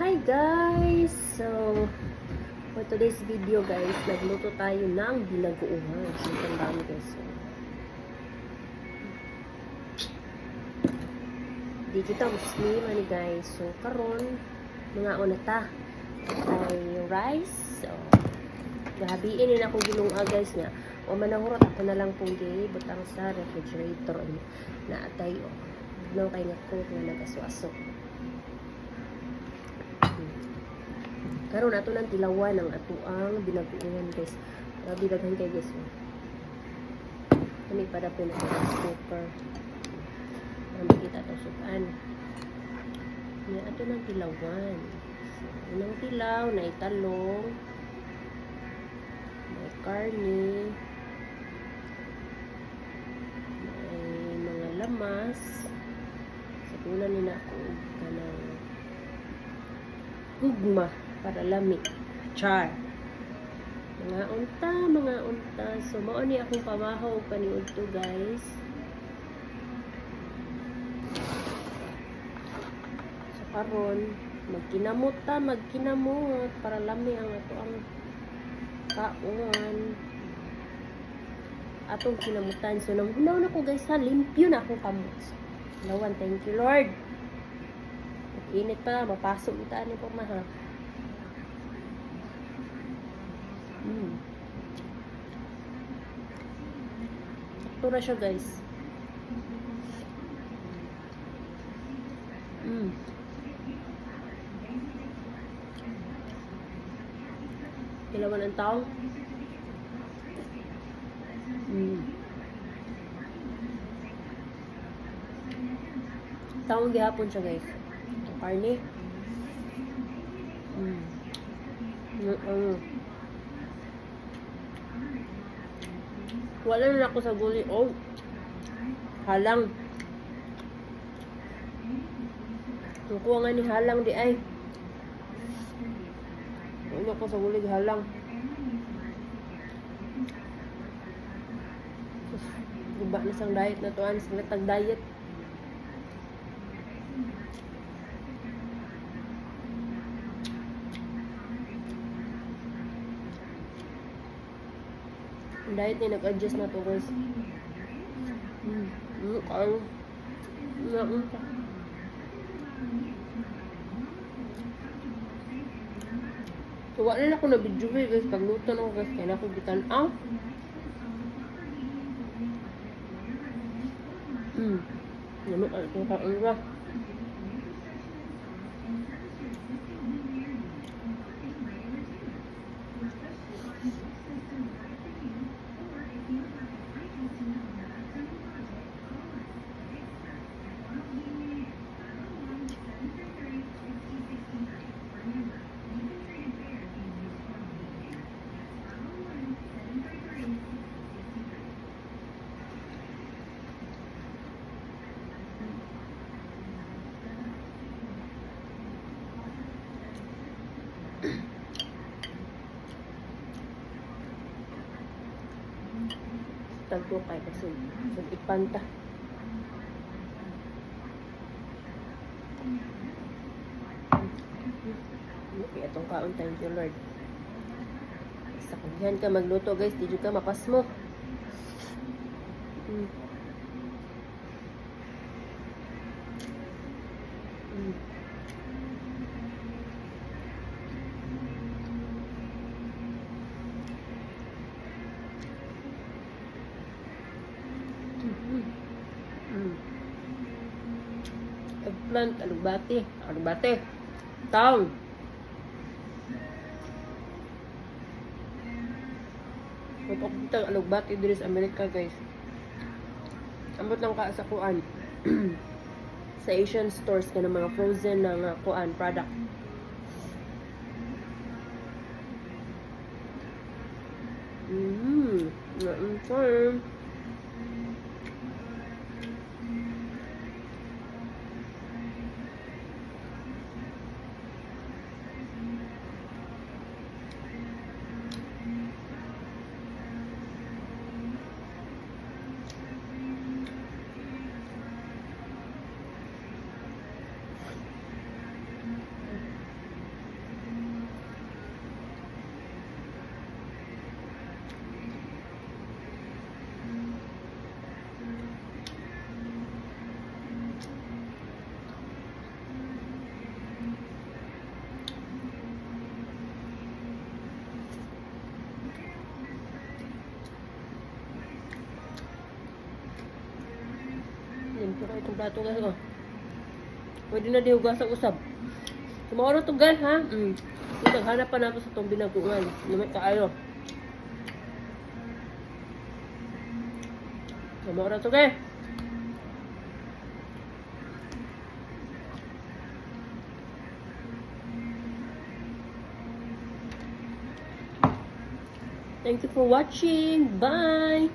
Hi guys! So, for today's video guys, nagluto tayo ng binagoongan. So, ang dami guys. So, di kita muslima ni guys. So, karon mga unata ay rice. So, gahabiin din ako gilunga guys nga. O manahurot ako na lang pong butang sa refrigerator na atay o. Nang kay nga cook nga nagaswaso. Karon ato nang tilawan ang ato ang binaguan guys. Grabe daghan kay guys oh. kami para po na cooker ang kita to sukan niya ato nang tilawan. So, unang tilaw na italong may karne. May mga lamas. Sa tulan nila ako kanang gugma para lami. Char. Mga unta, mga unta. So, mao ni akong pamahaw paniud to, guys. So, karon magkinamot ta, magkinamot para lami ang ato ang kaungan. Atong kinamutan. So, nanghunaw na ko, guys, ha. Limpyo na akong kamot. Lawan, thank you, Lord. Init pa, mapasok ita ni po mahal. Mm. Na siya guys. Mm. Ilawan ang tao. Mm. Taong gihapon siya guys. Ang karne. Mm. Mm, ano. Wala na ako sa guli. Oh. Halang. Nakuha nga ni halang di ay. Wala ako sa guli halang. Iba na sang diet na to. Ang sila tag diet niya nag-adjust na to guys. Hmm. Ano kayo? Ano So, wala na ako na video guys. Pagluto na ako guys. Kaya na ako bitan ah. Hmm. Ano ka? Ito ka. Ano ba? Tagpo kay kasi ipanta. Okay, itong kaon thank you Lord. Sa kunyan ka magluto guys, di ka mapas mo. Mm. Mm. Eggplant, alugbati, alugbati, taong. Mapakita ang alugbati diri sa Amerika guys. Ambot lang ka sa kuan. sa Asian stores ka ng mga frozen na nga kuan product. Mmm, na-inform. plato guys ko. Pwede na di hugas ang usab. Sumaoro to guys ha. Mm. Ito, hanap pa na ako sa itong binaguan. Lumit kaayo. Sumaoro to guys. Thank you for watching. Bye!